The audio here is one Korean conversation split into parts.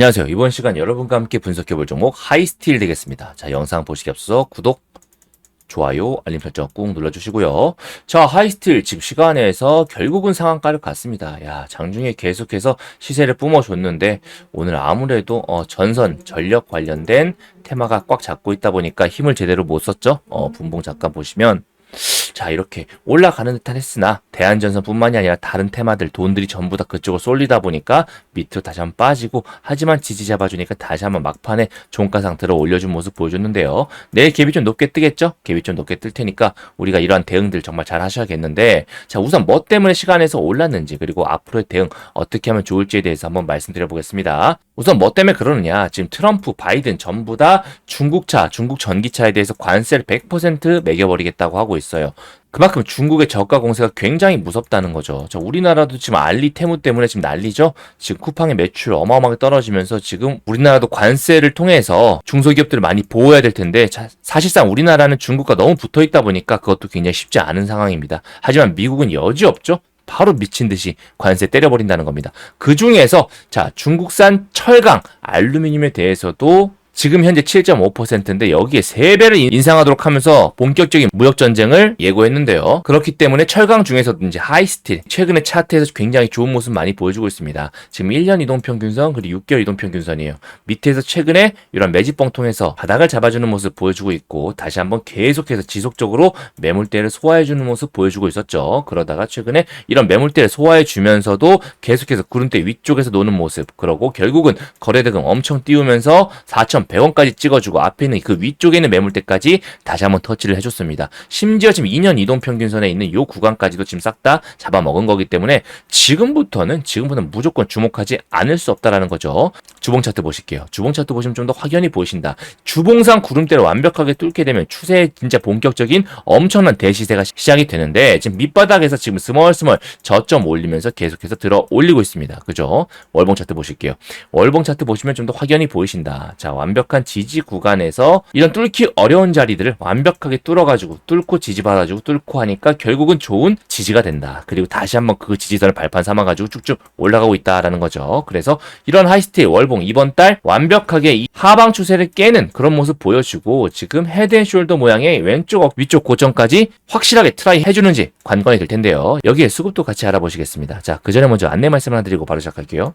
안녕하세요. 이번 시간 여러분과 함께 분석해볼 종목 하이스틸 되겠습니다. 자, 영상 보시기 앞서 구독, 좋아요, 알림 설정 꾹 눌러주시고요. 자, 하이스틸 지금 시간에서 결국은 상한가를 갔습니다. 야, 장중에 계속해서 시세를 뿜어줬는데 오늘 아무래도 어, 전선, 전력 관련된 테마가 꽉 잡고 있다 보니까 힘을 제대로 못 썼죠. 어, 분봉 잠깐 보시면 자 이렇게 올라가는 듯한 했으나 대한전선뿐만이 아니라 다른 테마들 돈들이 전부 다 그쪽으로 쏠리다 보니까 밑으로 다시 한번 빠지고 하지만 지지 잡아주니까 다시 한번 막판에 종가 상태로 올려준 모습 보여줬는데요. 내일 갭이 좀 높게 뜨겠죠? 갭이 좀 높게 뜰 테니까 우리가 이러한 대응들 정말 잘 하셔야겠는데 자 우선 뭐 때문에 시간에서 올랐는지 그리고 앞으로의 대응 어떻게 하면 좋을지에 대해서 한번 말씀드려 보겠습니다. 우선 뭐 때문에 그러느냐 지금 트럼프 바이든 전부 다 중국차 중국 전기차에 대해서 관세를 100% 매겨버리겠다고 하고 있어요. 그만큼 중국의 저가 공세가 굉장히 무섭다는 거죠. 자, 우리나라도 지금 알리 테무 때문에 지금 난리죠. 지금 쿠팡의 매출 어마어마하게 떨어지면서 지금 우리나라도 관세를 통해서 중소기업들을 많이 보호해야 될 텐데 자, 사실상 우리나라는 중국과 너무 붙어 있다 보니까 그것도 굉장히 쉽지 않은 상황입니다. 하지만 미국은 여지없죠. 바로 미친 듯이 관세 때려버린다는 겁니다. 그 중에서 자 중국산 철강, 알루미늄에 대해서도 지금 현재 7.5%인데 여기에 3배를 인상하도록 하면서 본격적인 무역 전쟁을 예고했는데요. 그렇기 때문에 철강 중에서도 이제 하이스틸 최근에 차트에서 굉장히 좋은 모습 많이 보여주고 있습니다. 지금 1년 이동 평균선 그리고 6개월 이동 평균선이에요. 밑에서 최근에 이런 매집봉 통해서 바닥을 잡아주는 모습 보여주고 있고 다시 한번 계속해서 지속적으로 매물대를 소화해주는 모습 보여주고 있었죠. 그러다가 최근에 이런 매물대를 소화해 주면서도 계속해서 구름대 위쪽에서 노는 모습 그러고 결국은 거래대금 엄청 띄우면서 4,100원까지 찍어주고 앞에 있는 그 위쪽에 있는 매물대까지 다시 한번 터치를 해줬습니다. 심지어 지금 2년 이동 평균선에 있는 이 구간까지도 지금 싹 다 잡아먹은 거기 때문에 지금부터는 지금부터는 무조건 주목하지 않을 수 없다라는 거죠. 주봉 차트 보실게요. 주봉 차트 보시면 좀 더 확연히 보이신다. 주봉상 구름대를 완벽하게 뚫게 되면 추세의 진짜 본격적인 엄청난 대시세가 시- 시작이 되는데 지금 밑바닥에서 지금 스멀스멀 저점 올리면서 계속해서 들어 올리고 있습니다. 그죠? 월봉 차트 보실게요. 월봉 차트 보시면 좀 더 확연히 보이신다. 자, 완 벽한 지지 구간에서 이런 뚫기 어려운 자리들을 완벽하게 뚫어가지고 뚫고 지지 받아주고 뚫고 하니까 결국은 좋은 지지가 된다. 그리고 다시 한번 그 지지선을 발판 삼아가지고 쭉쭉 올라가고 있다라는 거죠. 그래서 이런 하이스테이 월봉 이번 달 완벽하게 이 하방 추세를 깨는 그런 모습 보여주고 지금 헤드앤숄더 모양의 왼쪽 어- 위쪽 고점까지 확실하게 트라이 해주는지 관건이 될 텐데요. 여기에 수급도 같이 알아보시겠습니다. 자, 그 전에 먼저 안내 말씀 하나 드리고 바로 시작할게요.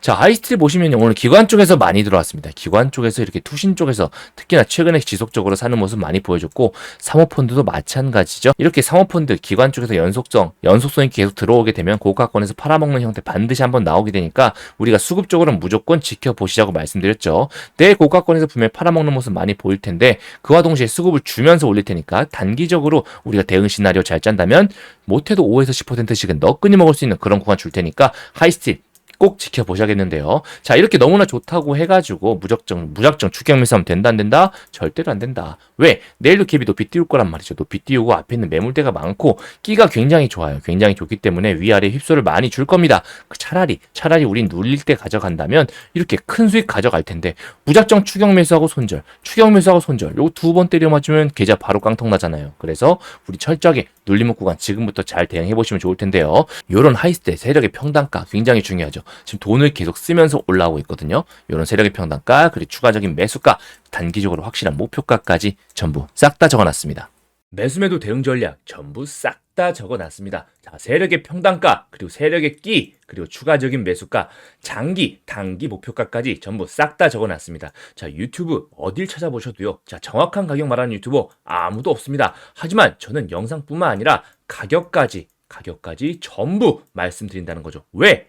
자, 하이스트리 보시면 오늘 기관 쪽에서 많이 들어왔습니다. 기관 쪽에서 이렇게 투신 쪽에서 특히나 최근에 지속적으로 사는 모습 많이 보여줬고 사모펀드도 마찬가지죠. 이렇게 사모펀드 기관 쪽에서 연속성, 연속성이 계속 들어오게 되면 고가권에서 팔아먹는 형태 반드시 한번 나오게 되니까 우리가 수급적으로는 무조건 지켜보시자고 말씀드렸죠. 내 고가권에서 분명히 팔아먹는 모습 많이 보일 텐데 그와 동시에 수급을 주면서 올릴 테니까 단기적으로 우리가 대응 시나리오 잘 짠다면 못해도 5에서 10%씩은 너끈히 먹을 수 있는 그런 구간 줄 테니까 하이스트리 꼭 지켜보셔야겠는데요. 자, 이렇게 너무나 좋다고 해가지고 무작정, 무작정 추격 매수하면 된다, 안 된다? 절대로 안 된다. 왜? 내일도 갭이 높이 띄울 거란 말이죠. 높이 띄우고 앞에 있는 매물대가 많고 끼가 굉장히 좋아요. 굉장히 좋기 때문에 위아래 휩소를 많이 줄 겁니다. 그 차라리, 차라리 우린 눌릴 때 가져간다면 이렇게 큰 수익 가져갈 텐데 무작정 추격 매수하고 손절, 추격 매수하고 손절. 요거 두 번 때려 맞으면 계좌 바로 깡통 나잖아요. 그래서 우리 철저하게 눌림목 구간 지금부터 잘 대응해 보시면 좋을 텐데요. 요런 하이스트 세력의 평단가 굉장히 중요하죠. 지금 돈을 계속 쓰면서 올라오고 있거든요. 이런 세력의 평단가 그리고 추가적인 매수가 단기적으로 확실한 목표가까지 전부 싹 다 적어놨습니다. 매수매도 대응 전략 전부 싹 다 적어놨습니다. 자, 세력의 평단가 그리고 세력의 끼 그리고 추가적인 매수가 장기 단기 목표가까지 전부 싹 다 적어놨습니다. 자 유튜브 어딜 찾아보셔도요. 자 정확한 가격 말하는 유튜버 아무도 없습니다. 하지만 저는 영상뿐만 아니라 가격까지 가격까지 전부 말씀드린다는 거죠. 왜?